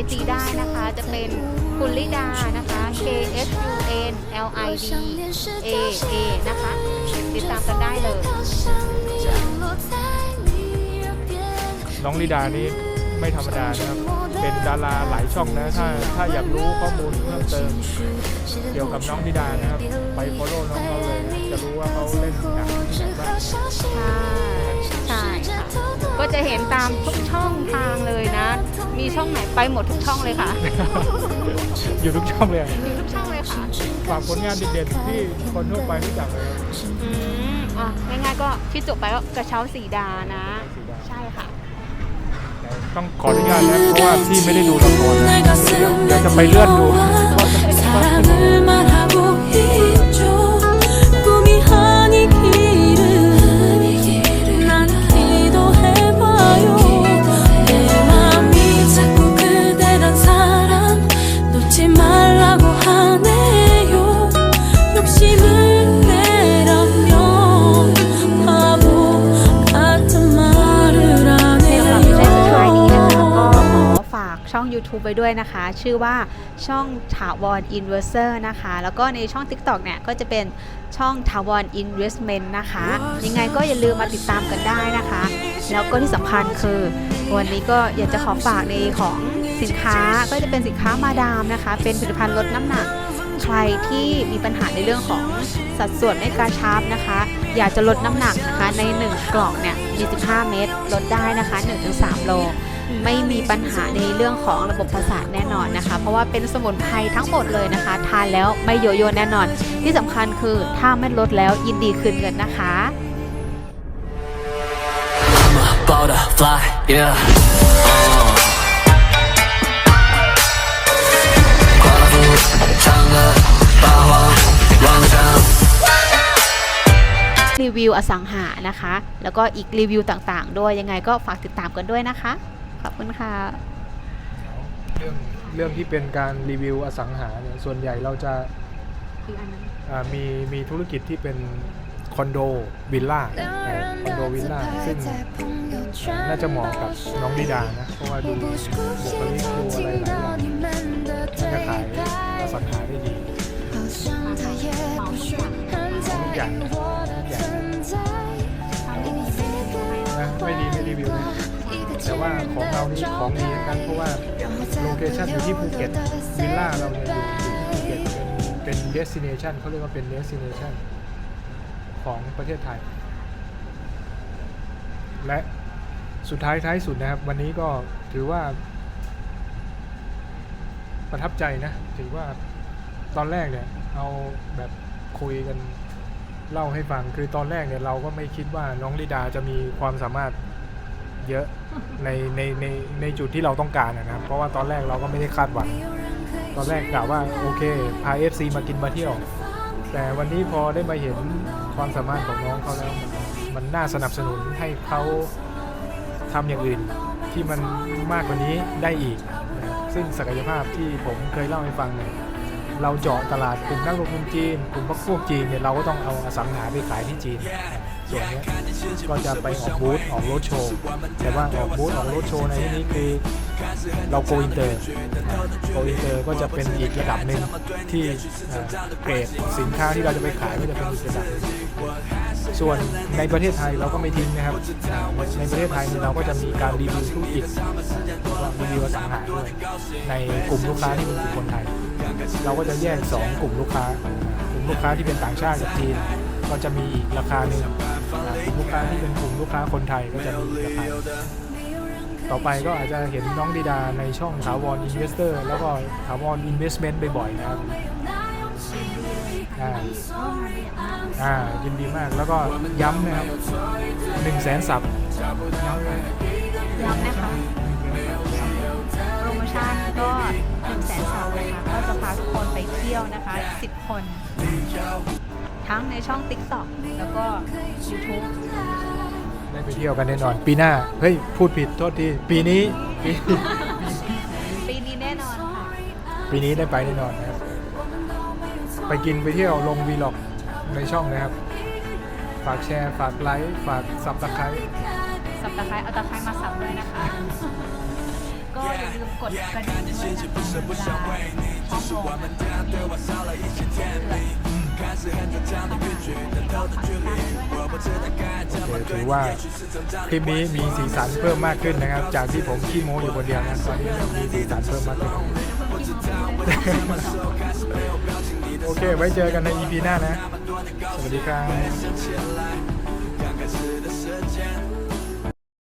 IG ได้นะคะ จะเป็นคุณลิดานะคะ K S U N L I D A A นะคะ ติดตามกันได้เลย น้องลิดานี่ไม่ธรรมดานะครับ เป็นดาราหลายช่องนะ ถ้าถ้าอยากรู้ข้อมูลเพิ่มเติม เกี่ยวกับน้องลิดานะครับ ไป follow น้องเขาเลย จะรู้ว่าเขาเล่นหนังที่ไหนบ้าง จะเห็นตามทุกช่องทางเลยนะ มีช่องไหนไปหมดทุกช่องเลยค่ะ อยู่ทุกช่องเลย มีทุกช่องเลยค่ะ ฝากผลงานเด่นๆที่คนทั่วไปรู้จักเลยครับ อืมอ่ะง่ายๆก็ที่จบไปก็กระเช้าสีดานะ สีดา ใช่ค่ะ แต่ต้องขออนุญาตนะ เพราะว่าพี่ไม่ได้ดูละครนะเดี๋ยวจะไปเลื่อนดู 사랑을 말하고 YouTube ไปด้วยนะคะ ชื่อว่าช่องถาวร Inverser นะคะ แล้วก็ในช่อง TikTok เนี่ยก็จะเป็นช่องถาวร Investment นะคะ ยังไงก็อย่าลืมมาติดตามกันได้นะคะ แล้วก็ที่สำคัญคือ วันนี้ก็อยากจะขอฝากในของสินค้าก็จะเป็นสินค้ามาดามนะคะ เป็นผลิตภัณฑ์ลดน้ำหนักใครที่มีปัญหาในเรื่องของสัดส่วนไม่กระชับนะคะ อยากจะลดน้ำหนักนะคะใน 1 กล่องเนี่ยมี15เม็ดลดได้นะคะ 1-3 โล ไม่มีปัญหาในเรื่องของระบบประสาทแน่นอนนะคะ เพราะว่าเป็นสมุนไพรทั้งหมดเลยนะคะ ทานแล้วไม่โยโย่แน่นอน ที่สำคัญคือถ้าไม่ลดแล้วยินดีคืนเงินนะคะรีวิวอสังหานะคะ แล้วก็อีกรีวิวต่างๆ ด้วยยังไงก็ฝากติดตามกันด้วยนะคะ ขอบคุณค่ะ เรื่องเรื่องที่เป็นการรีวิวอสังหาเนี่ยส่วนใหญ่เราจะอีกอันนึงอ่ามีมีธุรกิจที่เป็นคอนโดวิลล่าเอ่อคอนโดวิลล่าซึ่งน่าจะเหมาะกับน้องดีดานะ เพราะว่าดูบุคลิกดูอะไรหลายอย่างน่าจะขายอสังหาได้ดีทุกอย่างทุกอย่าง แต่ว่าของเรานี่ของดีกันเพราะว่าโลเคชั่นอยู่ที่ภูเก็ตวิลล่าเราเนี่ยอยู่ที่ภูเก็ตเป็นเป็นเดสติเนชันเขาเรียกว่าเป็นเดสติเนชันของประเทศไทย และสุดท้ายท้ายสุดนะครับ วันนี้ก็ถือว่า ประทับใจนะ ถือว่าตอนแรกเนี่ยเอาแบบคุยกันเล่าให้ฟัง คือตอนแรกเนี่ยเราก็ไม่คิดว่าน้องลิดาจะมีความสามารถเยอะ ในในในในจุดที่เราต้องการนะครับ เพราะว่าตอนแรกเราก็ไม่ได้คาดหวัง ตอนแรกกะว่าโอเคพา FC มากินมาเที่ยว แต่วันนี้พอได้มาเห็นความสามารถของน้องเขาแล้ว มันน่าสนับสนุนให้เขาทำอย่างอื่นที่มันมากกว่านี้ได้อีกนะซึ่งศักยภาพที่ผมเคยเล่าให้ฟังเนี่ยเราเจาะตลาดกลุ่มนักลงทุนจีนกลุ่มพวกพวกจีนเนี่ยเราก็ต้องเอาอสังหาไปขายที่จีน ส่วนนี้ก็จะไปออกบูธออกโรถโชว์ แต่ว่าออกบูธออกโรถโชว์ในที่นี้คือเราโกอินเตอร์โกอินเตอร์ก็จะเป็นอีกระดับหนึ่งที่เกรดสินค้าที่เราจะไปขายก็จะเป็นอีกระดับหนึ่งส่วนในประเทศไทยเราก็ไม่ทิ้งนะครับ ในประเทศไทยเราก็จะมีการรีวิวธุรกิจแล้วก็รีวิวสังหาด้วยในกลุ่มลูกค้าที่เป็นคนไทย เราก็จะแยก 2 กลุ่มลูกค้ากลุ่มลูกค้าที่เป็นต่างชาติกับจีน ก็จะมีอีกราคาหนึ่งกลุ่มลูกค้าที่เป็นกลุ่มลูกค้าคนไทยก็จะมีราคาต่อไปก็อาจจะเห็นน้องดีดาในช่องถาวรอินเวสเตอร์แล้วก็ถาวรอินเวสเมนต์บ่อยๆนะครับอ่าอ่ายินดีมากแล้วก็ย้ำนะครับหนึ่งแสนสับย้ำนะย้ำนะคะโปรโมชั่นก็1นึ่งแสนสามนะคะก็จะพาทุกคนไปเที่ยวนะคะ10คน ทั้งในช่อง TikTok แล้วก็ YouTube ได้ไปเที่ยวกันแน่นอน ปีหน้า เฮ้ย พูดผิดโทษที ปีนี้ ปีปีนี้แน่นอนค่ะ ปีนี้ได้ไปแน่นอนนะครับ ไปกินไปเที่ยวลงวีล็อกในช่องนะครับ ฝากแชร์ ฝากไลค์ ฝากสับตะไคร้สับตะไคร้เอาตะไคร้มาสับด้วยนะคะ ก็อย่าลืมกดกระดิ่งด้วยนะคะเวลาช่องลงนะคะโอเค ถือว่าคลิปนี้มีสีสันเพิ่มมากขึ้นนะครับ จากที่ผมขี้โม้อยู่คนเดียวนะตอนนี้มมีสีสันเพิ่มมากขึ้นโอเค ไว้เจอกันใน EP หน้านะ สวัสดีครับ